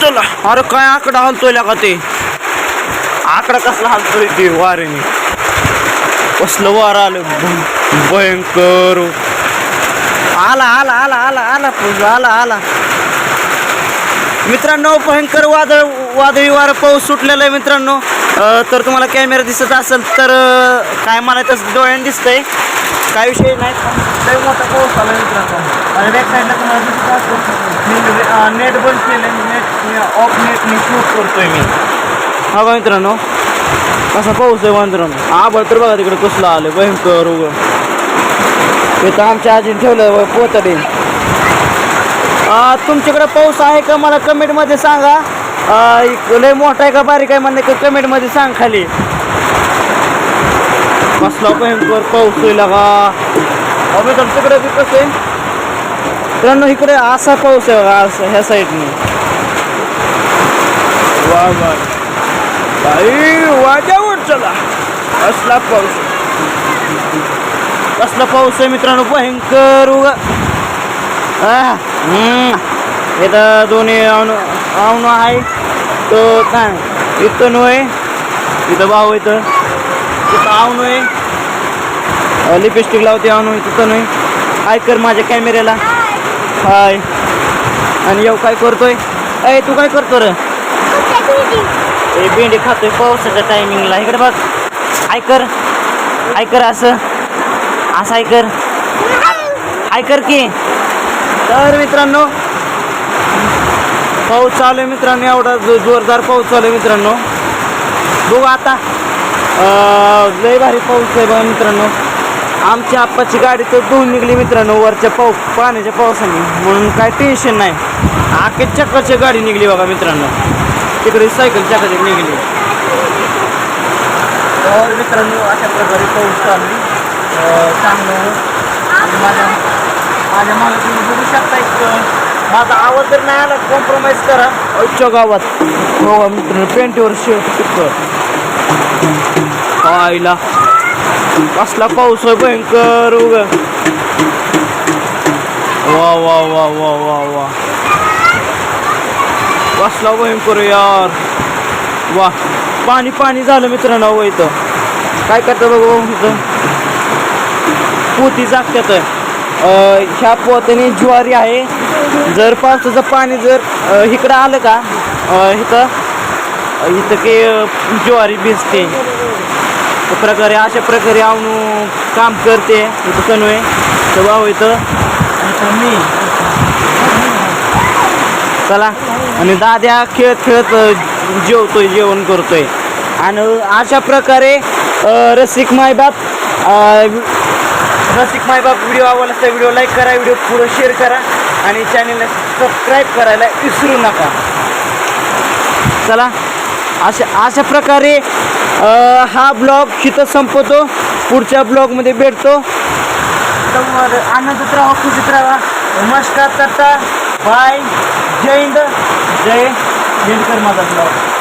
चला. अरे काय आकडा हलतोय का ते? आकडा कसला हलतोय ते वाऱ्याने कसलं वार आलं? भयंकर. आला आला आला आला आला आला आला. मित्रांनो भयंकर वादळ वादळी वारं पाऊस सुटलेला आहे मित्रांनो. तर तुम्हाला कॅमेरा दिसत असेल तर काय मला तसं डोळ्याने दिसतंय. काय विषय नाही. लय मोठा पाऊस आला मित्रांनो. आणि बॅक साईडला तुम्हाला दिसत असेल मी म्हणजे, नेट बंद केलं नेट ऑफ नेटने शूट करतोय मी. हा बघा मित्रांनो? कसा पाऊस आहे मित्रांनो? आबळ तर बघा तिकडे कसला आलं भयंकर उघड इथं आमच्या आजीने ठेवलं पोतडे तुमच्याकडे पाऊस आहे का? मला कमेंटमध्ये सांगा. लय मोठा आहे का? बारीक आहे म्हणणे कमेंटमध्ये सांग खाली. कसला भयंकर पाऊस होईल का अभि तर तिकडे बी कसं आहे? मित्रांनो इकडे असा पाऊस आहे बघा असं ह्या साईडने. वा वा. बाई वाजावर चला. असला पाऊस कसला पाऊस आहे मित्रांनो? भयंकर उगा. हा इथं दोन्ही अवनु आहे तो काय? इथं नो आहे इथं भाऊ इथं. तिथं अवनु आहे. लिपस्टिक लावते अवनु. तिथं नाही. काय कर माझ्या कॅमेऱ्याला. हाय. आणि येऊ काय करतोय? अय तू काय करतो रे? हे भेंडी खातोय. पावसाच्या टायमिंगला इकडे बघ. ऐक कर. कर असं. असं ऐक कर. कर की. तर मित्रांनो पाऊस चालू आहे मित्रांनो एवढा जो जोरदार पाऊस चालू आहे मित्रांनो. बघू आता लय भारी पाऊस आहे बघा मित्रांनो. आमच्या आप्पाची गाडी तर धुवून निघली मित्रांनो वरच्या पाऊस पाण्याच्या पावसाने. म्हणून काय टेन्शन नाही. आखे चक्काची गाडी निघली बघा मित्रांनो. तिकडे सायकल चक्काची निघली. तर मित्रांनो अशा प्रकारे पाऊस चालू चांगलं माझ्या माझ्या मागे तुम्ही बघू शकता एक माझा आवाज जर नाही आला कॉम्प्रोमाइज करा. आमच्या गावात हो मित्र पेंटीवर शेट पिकं आईला. कसला पाऊस आहे भयंकर उग. वा वा वा वा वा वा. कसला भयंकर यार. वा. पाणी पाणी झालं मित्रांनो अहो इथं. काय करतं बघू हो इथं? पोती जागत्यात आहे. ह्या पोत्याने ज्वारी आहे. जर पावसाचं पाणी जर इकडं आलं का इथं इथं की ज्वारी भिजते. प्रकारे अशा प्रकारे आवणू काम करते इथं कनवे तर भाऊ इथं मी चला. आणि दाद्या खेळत खेळत जेवतोय जेवण करतोय. आणि अशा प्रकारे रसिक मायबाप रसिक मायबाप व्हिडिओ आवडला तर व्हिडिओ लाईक करा व्हिडिओ पुढं शेअर करा आणि चॅनलला सबस्क्राईब करायला विसरू नका. चला अशा अशा प्रकारे हा ब्लॉग इथं संपवतो पुढच्या ब्लॉगमध्ये भेटतो. तर राहा खुशीत राहा नमस्कार करता बाय. जय हिंद. जय हिंदकर माझा ब्लॉग